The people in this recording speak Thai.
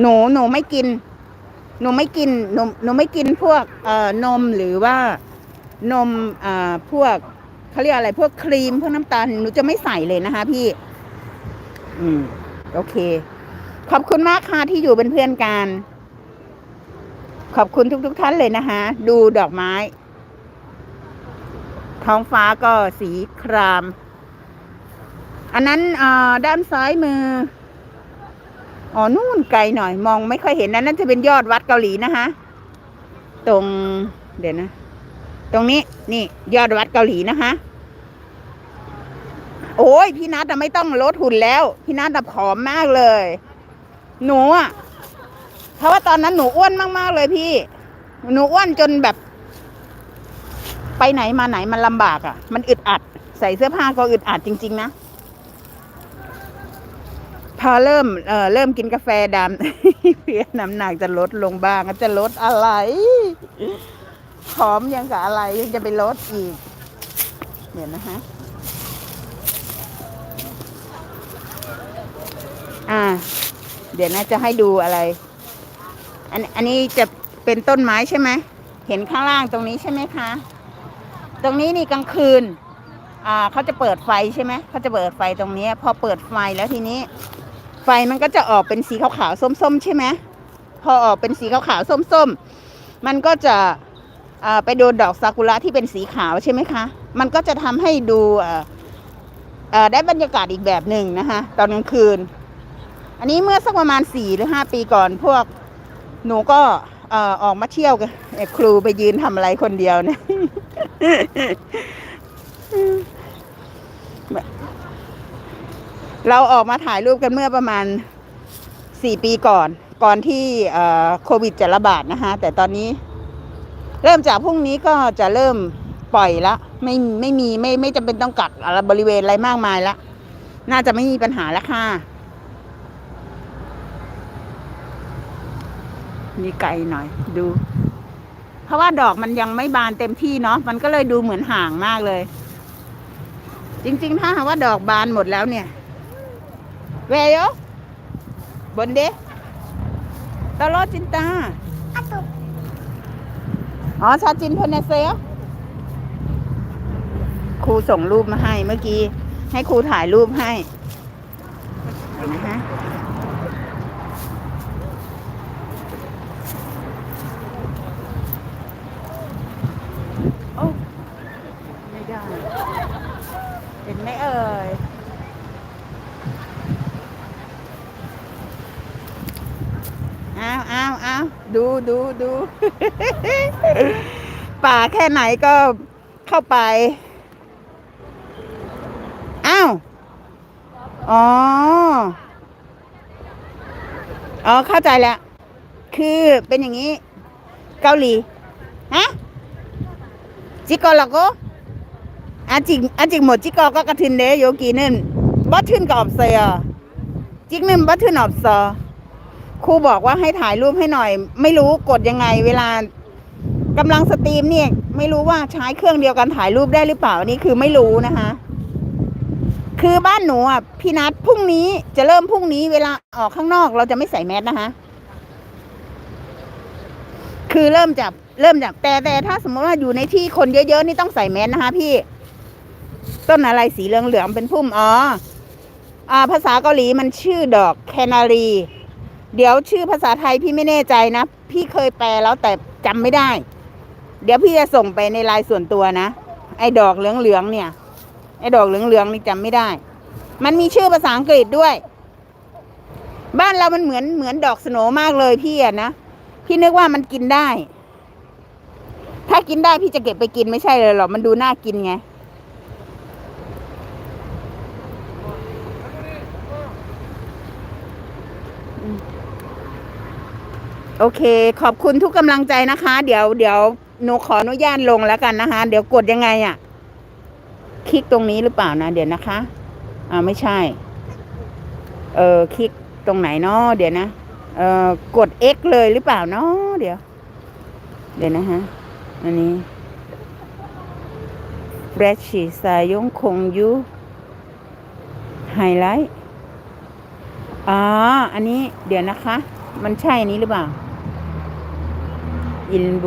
หนูหนูไม่กิน หนูไม่กินหนูหนูไม่กินพวกเอ่อนมหรือว่านมอ่าพวกเขาเรียกอะไร พวกครีมพวกน้ำตาลหนูจะไม่ใส่เลยนะคะ พี่ อืม โอเค ขอบคุณมากค่ะที่อยู่เป็นเพื่อนกัน ขอบคุณทุกๆทท่านเลยนะคะ ดูดอกไม้ ท้องฟ้าก็สีคราม อันนั้นอ่าด้านซ้ายมือ อ๋อนู่นไกลหน่อย มองไม่ค่อยเห็นนะนั่นจะเป็นยอดวัดเกาหลีนะคะตรงเดี๋ยวนะ ตรงนี้นี่ ยอดวัดเกาหลีนะคะโอ้ยพี่นัทไม่ต้องลดหุ่นแล้ว พี่นัทผอมมากเลย หนูอะเพราะว่าตอนนั้นหนูอ้วนมากๆเลยพี่ หนูอ้วนจนแบบ ไปไหนมาไหนมันลำบากอะ มันอึดอัด ใส่เสื้อผ้าก็อึดอัดจริง ๆ นะ พอเริ่มเออเริ่มกินกาแฟดำ เพื่อน้ำหนักจะลดลงบ้างจะลดอะไรผอมยังกับอะไรยังจะไปลดอีกเดี๋ยวนะฮะอ่า เดี๋ยวนะจะให้ดูอะไร อันอันนี้จะเป็นต้นไม้ใช่ไหมเห็นข้างล่างตรงนี้ใช่ไหมคะ ตรงนี้นี่กลางคืน อ่าเขาจะเปิดไฟใช่ไหมเขาจะเปิดไฟตรงนี้ พอเปิดไฟแล้วทีนี้ ไฟมันก็จะออกเป็นสีขาวๆส้มๆ ใช่ไหมพอออกเป็นสีขาวๆส้มๆ มันก็จะไปโดนดอกซากุระที่เป็นสีขาวใช่ไหมคะ มันก็จะทำให้ดูได้บรรยากาศอีกแบบหนึ่งนะคะ ตอนกลางคืน อันนี้เมื่อสักประมาณสี่หรือห้าปีก่อนพวกหนูก็ออกมาเที่ยวกันครูไปยืนทำอะไรคนเดียวนะ เราออกมาถ่ายรูปกันเมื่อประมาณสี่ปีก่อน ก่อนที่โควิดจะระบาดนะคะแต่ตอนนี้ เริ่มจากพรุ่งนี้ก็จะเริ่มปล่อยละ ไม่ไม่มีไม่ไม่จำเป็นต้องกักอะไรบริเวณอะไรมากมายละ น่าจะไม่มีปัญหาแล้วค่ะ นี่ไกลหน่อยดู เพราะว่าดอกมันยังไม่บานเต็มที่เนาะมันก็เลยดูเหมือนห่างมากเลย จริง ๆ ถ้าหากว่าดอกบานหมดแล้วเนี่ย เวโยบนเดตลอดจินตาอ๋อชาจินพนเซลครูส่งรูปมาให้เมื่อกี้ ให้ครูถ่ายรูปให้เห็นไหมฮะโอ้ไม่ได้เห็นไหมเอ่ย อ้าวอ้าวอ้าวดูดูดูป่าแค่ไหนก็เข้าไป อ้าว อ๋อ อ๋อ เข้าใจแล้ว คือเป็นอย่างนี้ เกาหลี ฮะ จิกอลโกอาจิกอาจิกหมดจิกอก็กระทินเดโยกีนึนบัทึนกับอบเซอจิกนึนบัทึนอบเซอ รูบอกว่าให้ถ่ายรูปให้หน่อย ไม่รู้กดยังไง เวลากำลังสตรีมเนี่ย ไม่รู้ว่าใช้เครื่องเดียวกันถ่ายรูปได้หรือเปล่าอันนี่คือไม่รู้นะคะ คือบ้านหนูอะพี่นัดพรุ่งนี้จะเริ่มพรุ่งนี้เวลาออกข้างนอกเราจะไม่ใส่แมสนะคะ คือเริ่มจากเริ่มจากแต่แต่ถ้าสมมติว่าอยู่ในที่คนเยอะๆนี่ต้องใส่แมสนะคะ พี่ ต้นอะไรสีเหลืองๆเป็นพุ่มอ๋ออ่า ภาษาเกาหลีมันชื่อดอกแคนารี เดี๋ยวชื่อภาษาไทยพี่ไม่แน่ใจนะ พี่เคยแปลแล้วแต่จำไม่ได้ เดี๋ยวพี่จะส่งไปในไลน์ส่วนตัวนะ ไอ้ดอกเหลืองๆเนี่ย ไอ้ดอกเหลืองๆนี่จำไม่ได้ มันมีชื่อภาษาอังกฤษด้วย บ้านเรามันเหมือนเหมือนดอกสโหนมากเลยพี่อะนะ พี่นึกว่ามันกินได้ ถ้ากินได้พี่จะเก็บไปกินไม่ใช่เลยหรอกมันดูน่ากินไง โอเค ขอบคุณทุกกำลังใจนะคะ เดี๋ยวเดี๋ยวหนูขออนุญาตลงแล้วกันนะคะ เดี๋ยวกดยังไงอะ่ะ คลิกตรงนี้หรือเปล่านะ เดี๋ยวนะคะอ่าไม่ใช่ เออคลิกตรงไหนเนาะเดี๋ยวนะ เออกด X เลยหรือเปล่าเนาะเดี๋ยว เดี๋ยวนะฮะ อันนี้แบรชีสายงคงยูไฮไลท์อ๋อ อันนี้เดี๋ยวนะคะ มันใช่นี้หรือเปล่า อินบุ